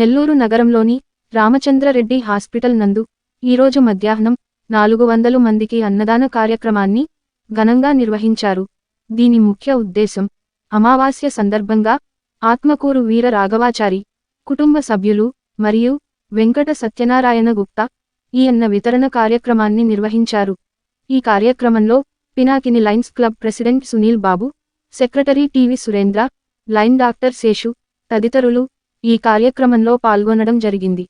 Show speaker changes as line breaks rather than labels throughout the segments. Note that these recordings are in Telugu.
నెల్లూరు నగరంలోని రామచంద్రరెడ్డి హాస్పిటల్ నందు ఈరోజు మధ్యాహ్నం నాలుగు వందలు మందికి అన్నదాన కార్యక్రమాన్ని ఘనంగా నిర్వహించారు దీని ముఖ్య ఉద్దేశం అమావాస్య సందర్భంగా ఆత్మకూరు వీర రాఘవాచారి కుటుంబ సభ్యులు మరియు వెంకట సత్యనారాయణ గుప్త ఈ అన్న వితరణ కార్యక్రమాన్ని నిర్వహించారు ఈ కార్యక్రమంలో Pinakini lions club president Sunil Babu secretary TV Surendra lion doctor Seshu తదితరులు ఈ కార్యక్రమంలో పాల్గొనడం జరిగింది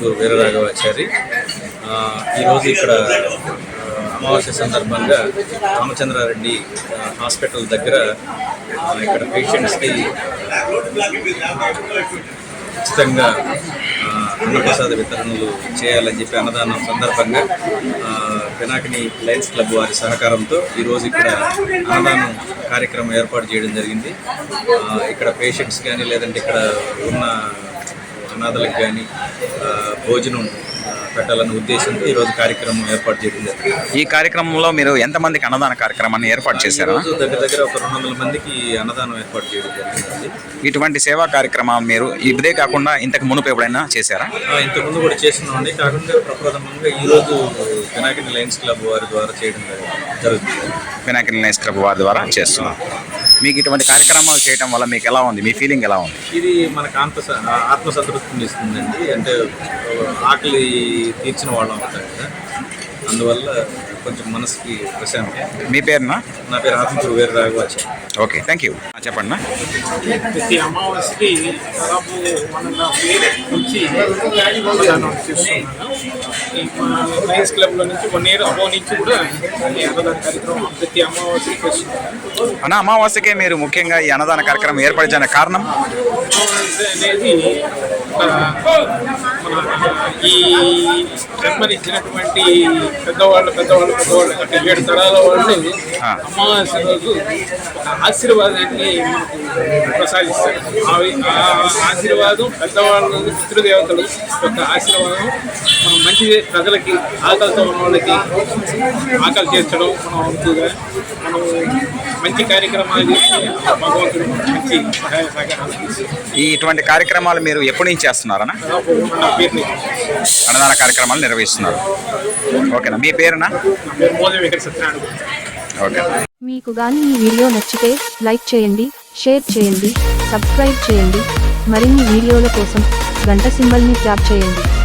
పేరు వీరరాఘవాచారి ఈరోజు ఇక్కడ అమావాస్య సందర్భంగా రామచంద్రారెడ్డి హాస్పిటల్ దగ్గర ఇక్కడ పేషెంట్స్కి ఉచితంగా అన్నప్రసాద వితరణలు చేయాలని చెప్పి అన్నదానం సందర్భంగా పినాకిని లయన్స్ క్లబ్ వారి సహకారంతో ఈరోజు ఇక్కడ అన్నదానం కార్యక్రమం ఏర్పాటు చేయడం జరిగింది ఇక్కడ పేషెంట్స్ కానీ లేదంటే ఇక్కడ ఉన్న అనాథలకు కానీ భోజనం పెట్టాలన్న ఉద్దేశంతో ఈరోజు కార్యక్రమం ఏర్పాటు చేయడం జరిగింది
ఈ కార్యక్రమంలో మీరు ఎంతమందికి అన్నదాన కార్యక్రమాన్ని ఏర్పాటు చేశారు
దగ్గర దగ్గర ఒక రెండు వందల మందికి అన్నదానం ఏర్పాటు చేయడం జరిగింది
ఇటువంటి సేవా కార్యక్రమాలు మీరు ఇదే కాకుండా ఇంతకు మునుపు ఎప్పుడైనా చేశారా
ఇంతకు ముందు కూడా చేస్తున్నామండి కాకుండా ప్రప్రథమంగా ఈరోజు వినాయకని లయన్స్ క్లబ్ వారి ద్వారా చేయడం
జరుగుతుంది వినాయకని లయన్స్ క్లబ్ వారి ద్వారా చేస్తున్నాం మీకు ఇటువంటి కార్యక్రమాలు చేయడం వల్ల మీకు ఎలా ఉంది మీ ఫీలింగ్ ఎలా ఉంది
ఇది మనకు ఆత్మ ఆత్మసంతృప్తిని ఇస్తుందండి అంటే ఆకలి తీర్చిన వాళ్ళం కదా అందువల్ల కొంచెం మనసుకి ప్రశాంతి మీ పేరునా నా పేరు ఆత్మ వేరు రాఘవాచ
ఓకే థ్యాంక్ యూ చెప్పండి
ప్రతి అమావాస్యకి దాదాపు మనం వచ్చి లయన్స్ లో నుంచి వన్ ఇయర్ అబో నుంచి కూడా ప్రతి
అమావాస్యకి అన్న అమావాస్యకే మీరు ముఖ్యంగా ఈ అన్నదాన కార్యక్రమం ఏర్పడిన కారణం అనేది
ఈ జన్మనిచ్చినటువంటి పెద్దవాళ్ళు పెద్దవాళ్ళు పెద్దవాళ్ళు అంటే ఏడు తరాల వాళ్ళు అమావాస్య రోజు ఆశీర్వాదాన్ని మనకు ప్రసాదిస్తారు ఆ ఆశీర్వాదం పెద్దవాళ్ళు పితృదేవతలు యొక్క ఆశీర్వాదం మనం మంచి ప్రజలకి ఆకలితో ఉన్న వాళ్ళకి ఆకలి చేర్చడం మనం అవుతుందిగా మనం మంచి కార్యక్రమాలు చేసి భగవంతుడు మంచి సహాయ సహకారాలు
ఈ ఇటువంటి కార్యక్రమాలు మీరు ఎప్పటి నుంచి చేస్తున్నారా అన్నదాన కార్యక్రమాలు నిర్వహిస్తున్నారు ఓకేనా మీ పేరునా
మీకు కానీ ఈ వీడియో నచ్చితే లైక్ చేయండి షేర్ చేయండి సబ్స్క్రైబ్ చేయండి మరిన్ని వీడియోల కోసం గంట సింబల్ని ట్యాప్ చేయండి